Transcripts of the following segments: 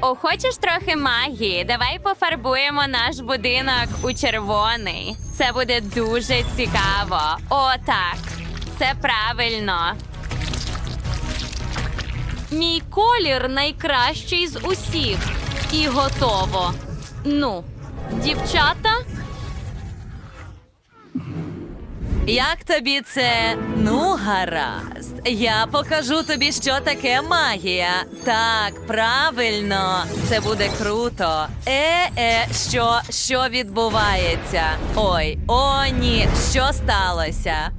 О, хочеш трохи магії? Давай пофарбуємо наш будинок у червоний. Це буде дуже цікаво. О, так. Це правильно. Мій колір найкращий з усіх. І готово. Ну, дівчата, Як тобі це? Ну, гаразд. Я покажу тобі, що таке магія. Так, правильно, це буде круто. Е, е, що, що відбувається? Ой, о, ні, що сталося?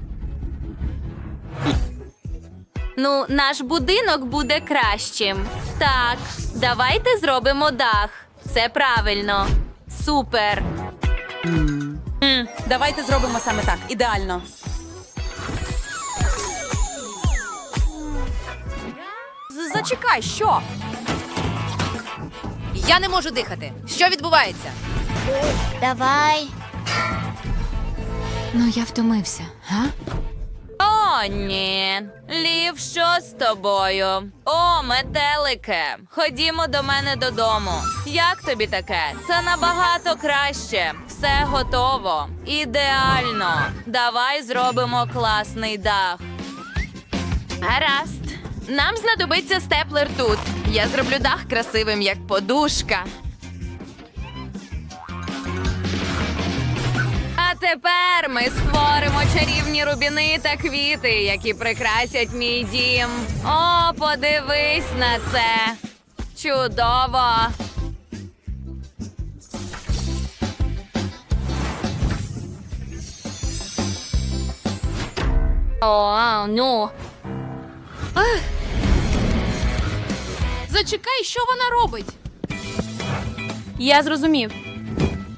ну, наш будинок буде кращим. Так, давайте зробимо дах. Це правильно. Супер. Давайте зробимо саме так. Ідеально. Зачекай, що? Я не можу дихати. Що відбувається? Давай. Ну, я втомився, га? О, ні. Лів, що з тобою? О, метелике. Ходімо до мене додому. Як тобі таке? Це набагато краще. Все готово. Ідеально. Давай зробимо класний дах. Гаразд. Нам знадобиться степлер тут. Я зроблю дах красивим, як подушка. А тепер ми створимо чарівні рубіни та квіти, які прикрасять мій дім. О, подивись на це. Чудово. О, ну. Зачекай, що вона робить? Я зрозумів.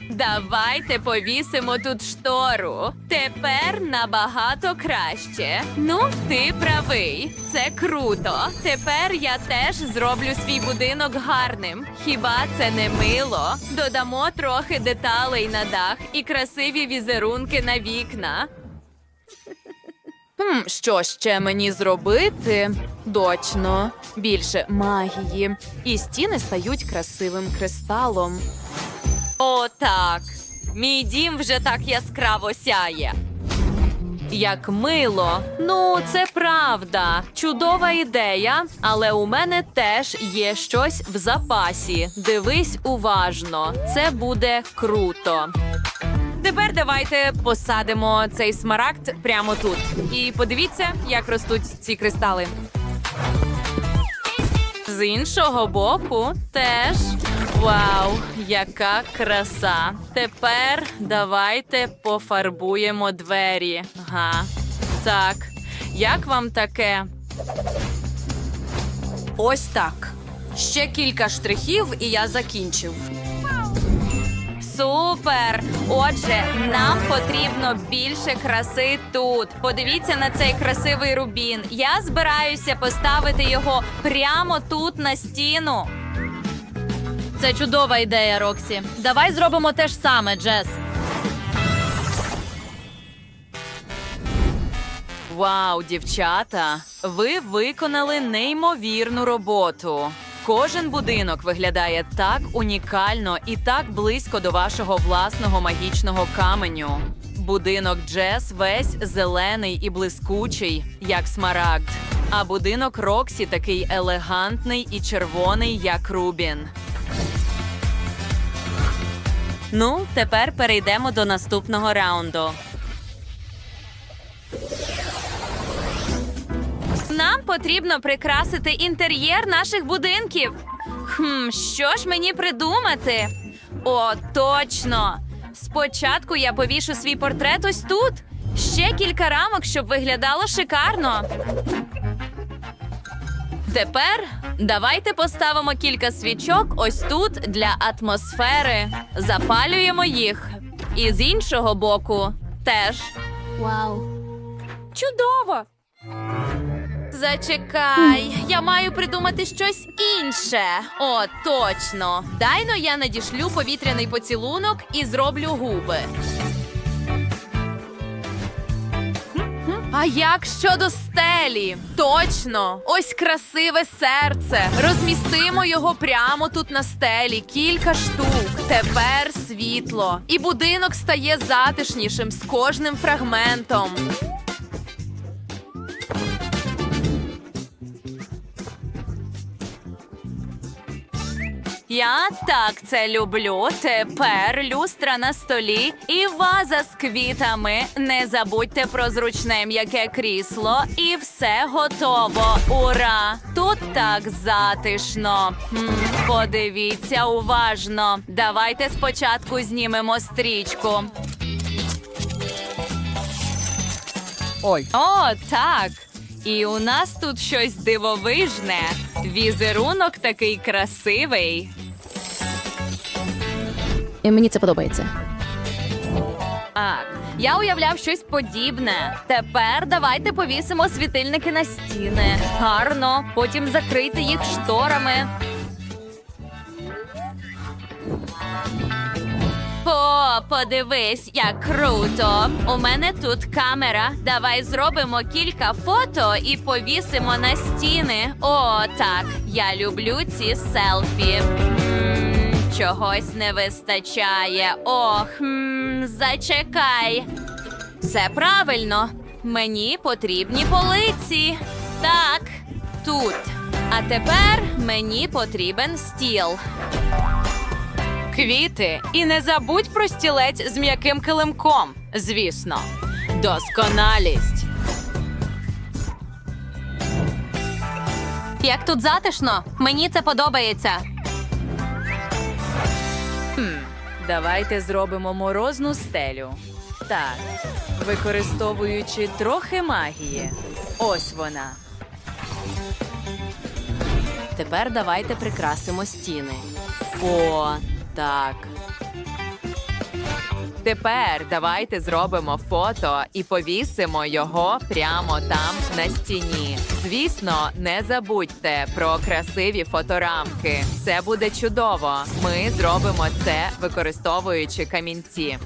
Давайте повісимо тут штору. Тепер набагато краще. Ну, ти правий. Це круто. Тепер я теж зроблю свій будинок гарним. Хіба це не мило? Додамо трохи деталей на дах і красиві візерунки на вікна. Хм, що ще мені зробити? Точно, більше магії. І стіни стають красивим кристалом. О, так. Мій дім вже так яскраво сяє. Як мило. Ну, це правда. Чудова ідея, але у мене теж є щось в запасі. Дивись уважно. Це буде круто. Тепер давайте посадимо цей смарагд прямо тут. І подивіться, як ростуть ці кристали. З іншого боку теж. Вау, яка краса! Тепер давайте пофарбуємо двері. Га. Так. Як вам таке? Ось так. Ще кілька штрихів, і я закінчив. Супер! Отже, нам потрібно більше краси тут. Подивіться на цей красивий рубін. Я збираюся поставити його прямо тут на стіну. Це чудова ідея, Роксі. Давай зробимо те ж саме, Джес. Вау, дівчата! Ви виконали неймовірну роботу. Кожен будинок виглядає так унікально і так близько до вашого власного магічного каменю. Будинок Джес весь зелений і блискучий, як смарагд. А будинок Роксі такий елегантний і червоний, як Рубін. Ну, тепер перейдемо до наступного раунду. Нам потрібно прикрасити інтер'єр наших будинків. Хм, що ж мені придумати? О, точно! Спочатку я повішу свій портрет ось тут. Ще кілька рамок, щоб виглядало шикарно. Тепер давайте поставимо кілька свічок ось тут для атмосфери. Запалюємо їх. І з іншого боку теж. Вау. Чудово! Зачекай, я маю придумати щось інше. О, точно. Дайно я надішлю повітряний поцілунок і зроблю губи. А як щодо стелі? Точно, ось красиве серце. Розмістимо його прямо тут на стелі. Кілька штук. Тепер світло. І будинок стає затишнішим з кожним фрагментом. Я так це люблю. Тепер люстра на столі і ваза з квітами. Не забудьте про зручне м'яке крісло, і все готово. Ура! Тут так затишно. М, подивіться уважно. Давайте спочатку знімемо стрічку. Ой. О, так. І у нас тут щось дивовижне. Візерунок такий красивий. І мені це подобається. Так, я уявляв щось подібне. Тепер давайте повісимо світильники на стіни. Гарно, потім закрийте їх шторами. О, подивись, як круто! У мене тут камера. Давай зробимо кілька фото і повісимо на стіни. О, так, я люблю ці селфі. М, чогось не вистачає. Ох, м, зачекай. Все правильно. Мені потрібні полиці. Так, тут. А тепер мені потрібен стіл. Квіти. І не забудь про стілець з м'яким килимком. Звісно. Досконалість. Як тут затишно, мені це подобається. Давайте зробимо морозну стелю. Так, використовуючи трохи магії. Ось вона. Тепер давайте прикрасимо стіни. О, так. Тепер давайте зробимо фото і повісимо його прямо там на стіні. Звісно, не забудьте про красиві фоторамки. Це буде чудово. Ми зробимо це використовуючи камінці.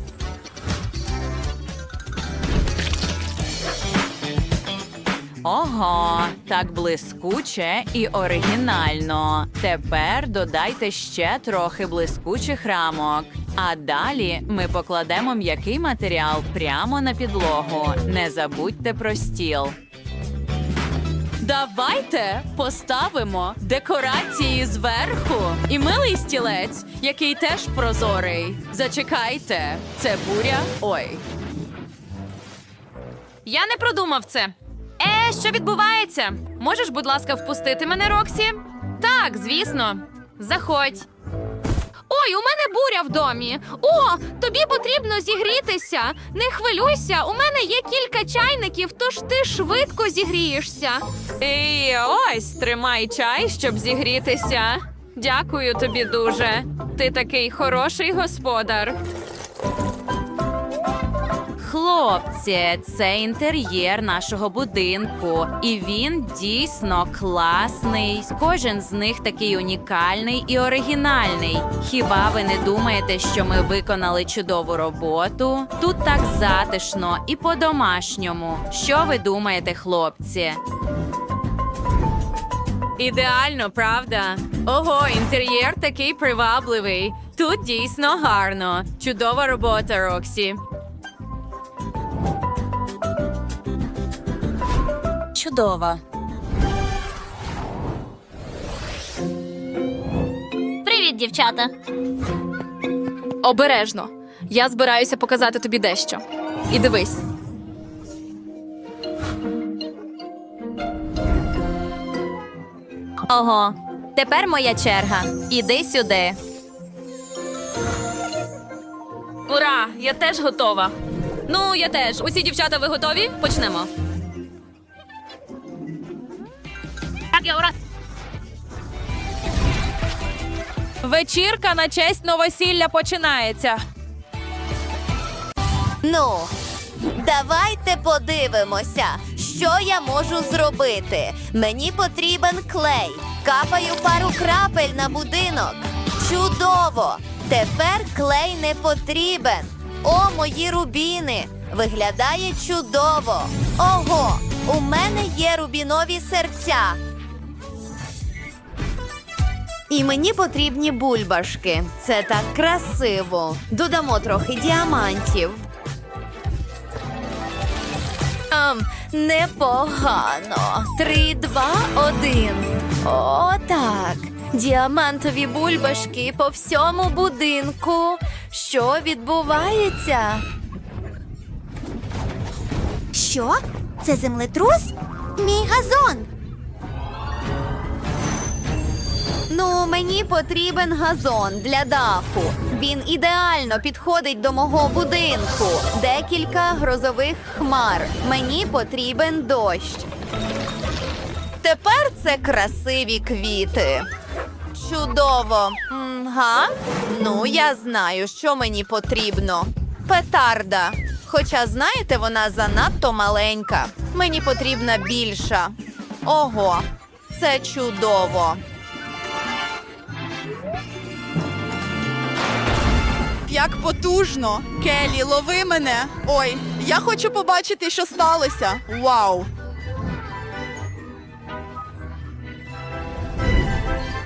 Ого, так блискуче і оригінально. Тепер додайте ще трохи блискучих рамок. А далі ми покладемо м'який матеріал прямо на підлогу. Не забудьте про стіл. Давайте поставимо декорації зверху і милий стілець, який теж прозорий. Зачекайте, це буря. Ой. Я не продумав це. Е, що відбувається? Можеш, будь ласка, впустити мене, Роксі? Так, звісно. Заходь. Ой, у мене буря в домі. О, тобі потрібно зігрітися. Не хвилюйся, у мене є кілька чайників, тож ти швидко зігрієшся. І ось тримай чай, щоб зігрітися. Дякую тобі дуже. Ти такий хороший господар. Хлопці, це інтер'єр нашого будинку, і він дійсно класний. Кожен з них такий унікальний і оригінальний. Хіба ви не думаєте, що ми виконали чудову роботу? Тут так затишно і по-домашньому. Що ви думаєте, хлопці? Ідеально, правда? Ого, інтер'єр такий привабливий. Тут дійсно гарно. Чудова робота, Роксі. Чудово. Привіт, дівчата. Обережно. Я збираюся показати тобі дещо. І дивись. Ого, тепер моя черга. Іди сюди. Ура! Я теж готова. Ну, я теж. Усі дівчата, ви готові? Почнемо. Вечірка на честь новосілля починається. Ну, давайте подивимося, що я можу зробити. Мені потрібен клей. Капаю пару крапель на будинок. Чудово! Тепер клей не потрібен. О, мої рубіни! Виглядає чудово. Ого, у мене є рубінові серця. І мені потрібні бульбашки. Це так красиво. Додамо трохи діамантів. Ам, непогано. Три, два, один. О, так. Діамантові бульбашки по всьому будинку. Що відбувається? Що? Це землетрус? Мій газон. Ну, мені потрібен газон для даху. Він ідеально підходить до мого будинку. Декілька грозових хмар. Мені потрібен дощ. Тепер це красиві квіти. Чудово. Га? Ну, я знаю, що мені потрібно. Петарда. Хоча, знаєте, вона занадто маленька. Мені потрібна більша. Ого, це чудово. Як потужно! Келі, лови мене! Ой, я хочу побачити, що сталося. Вау!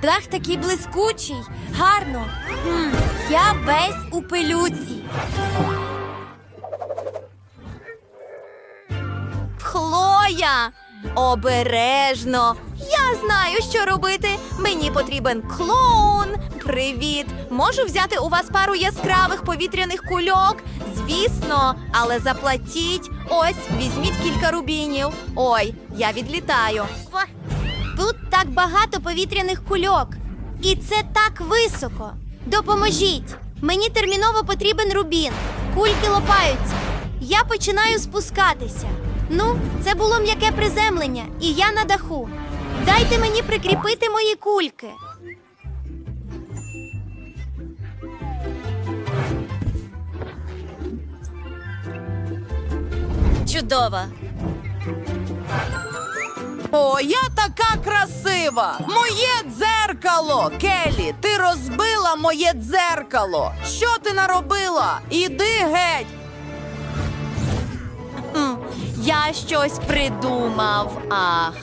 Дах такий блискучий, гарно. Хм, я весь у пилюці. Хлоя! Обережно. Я знаю, що робити. Мені потрібен клоун. Привіт. Можу взяти у вас пару яскравих повітряних кульок? Звісно, але заплатіть. Ось, візьміть кілька рубінів. Ой, я відлітаю. Тут так багато повітряних кульок. І це так високо. Допоможіть! Мені терміново потрібен рубін. Кульки лопаються. Я починаю спускатися. Ну, це було м'яке приземлення, і я на даху. Дайте мені прикріпити мої кульки. Чудово. О, я така красива! Моє дзеркало! Келі, ти розбила моє дзеркало! Що ти наробила? Іди геть! Я щось придумав. Ах.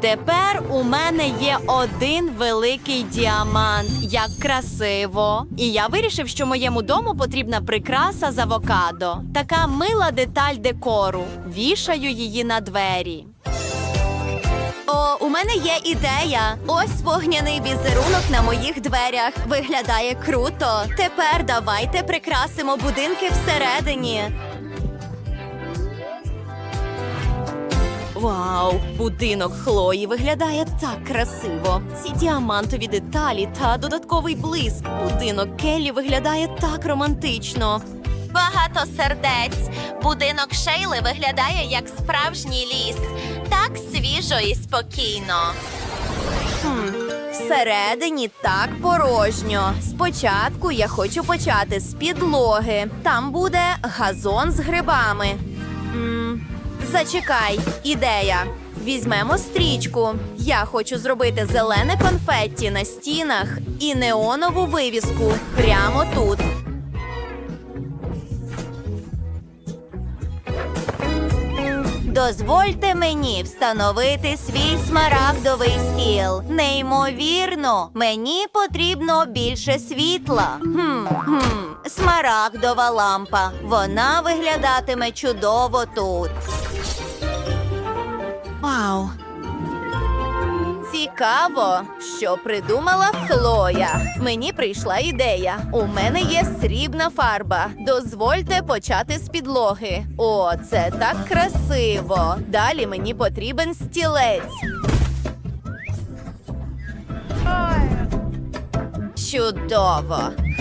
Тепер у мене є один великий діамант. Як красиво. І я вирішив, що моєму дому потрібна прикраса з авокадо. Така мила деталь декору. Вішаю її на двері. О, у мене є ідея. Ось вогняний візерунок на моїх дверях. Виглядає круто. Тепер давайте прикрасимо будинки всередині. Вау, будинок Хлої виглядає так красиво. Ці діамантові деталі та додатковий блиск. Будинок Келлі виглядає так романтично. Багато сердець. Будинок Шейли виглядає як справжній ліс. Так свіжо і спокійно. Хм, всередині так порожньо. Спочатку я хочу почати з підлоги. Там буде газон з грибами. м зачекай, ідея. Візьмемо стрічку. Я хочу зробити зелене конфетті на стінах і неонову вивіску прямо тут. Дозвольте мені встановити свій смарагдовий стіл. Неймовірно, мені потрібно більше світла. Хм, хм. Смарагдова лампа. Вона виглядатиме чудово тут. Вау. Цікаво, що придумала Хлоя. Мені прийшла ідея. У мене є срібна фарба. Дозвольте почати з підлоги. О, це так красиво. Далі мені потрібен стілець. Чудово.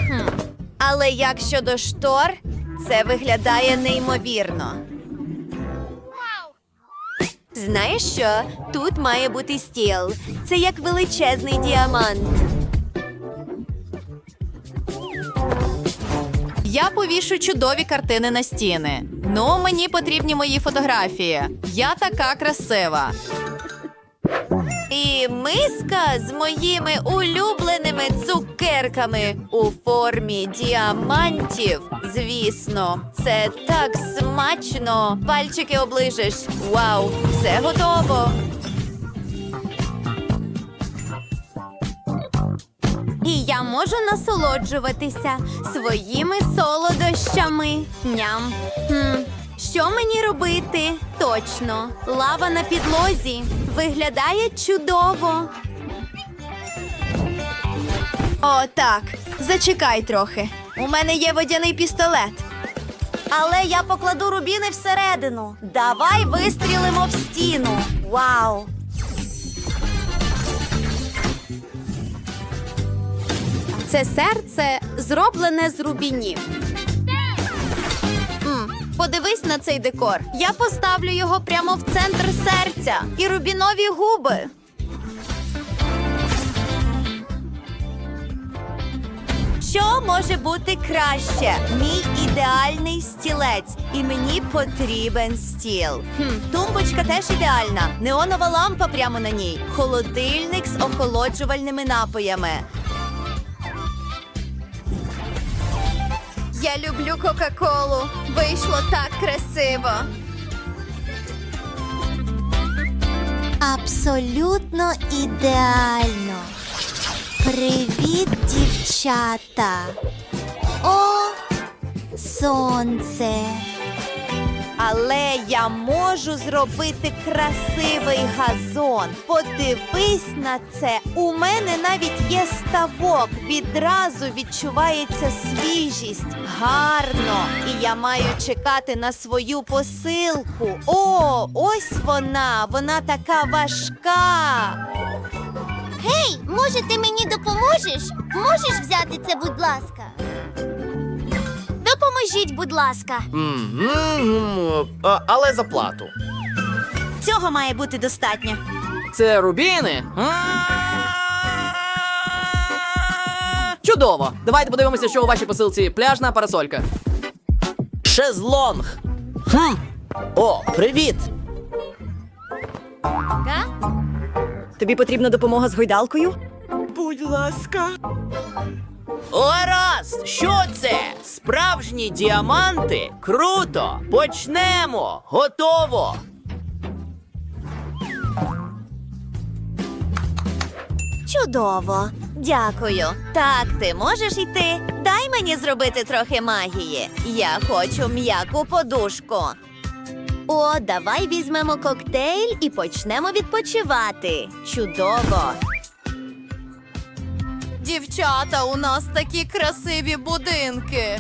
Хм. Але як щодо штор, це виглядає неймовірно. Знаєш що? Тут має бути стіл. Це як величезний діамант. Я повішу чудові картини на стіни. Ну, мені потрібні мої фотографії. Я така красива. І миска з моїми улюбленими цукерками у формі діамантів. Звісно, це так смачно. Пальчики оближеш. Вау, все готово. І я можу насолоджуватися своїми солодощами. Ням. Хм. Що мені робити? Точно, лава на підлозі. Виглядає чудово. О, так. Зачекай трохи. У мене є водяний пістолет. Але я покладу рубіни всередину. Давай вистрілимо в стіну. Вау! Це серце зроблене з рубінів. Подивись на цей декор. Я поставлю його прямо в центр серця і рубінові губи. Що може бути краще? Мій ідеальний стілець, і мені потрібен стіл. Хм, тумбочка теж ідеальна. Неонова лампа прямо на ній. Холодильник з охолоджувальними напоями. Я люблю Кока-Колу. Вийшло так красиво. Абсолютно ідеально. Привіт, дівчата. О, сонце. Але я можу зробити красивий газон. Подивись на це. У мене навіть є ставок. Відразу відчувається свіжість. Гарно. І я маю чекати на свою посилку. О, ось вона. Вона така важка. Гей, може, ти мені допоможеш? Можеш взяти це, будь ласка. Допоможіть, будь ласка. А, Але за плату. Цього має бути достатньо. Це рубіни? Чудово! Давайте подивимося, що у вашій посилці пляжна парасолька. Шезлонг. Хм. О, привіт! Тобі потрібна допомога з гойдалкою? Будь ласка. Гаразд! Що це? Справжні діаманти? Круто! Почнемо! Готово! Чудово. Дякую. Так, ти можеш йти. Дай мені зробити трохи магії. Я хочу м'яку подушку. О, давай візьмемо коктейль і почнемо відпочивати. Чудово. Дівчата, у нас такі красиві будинки.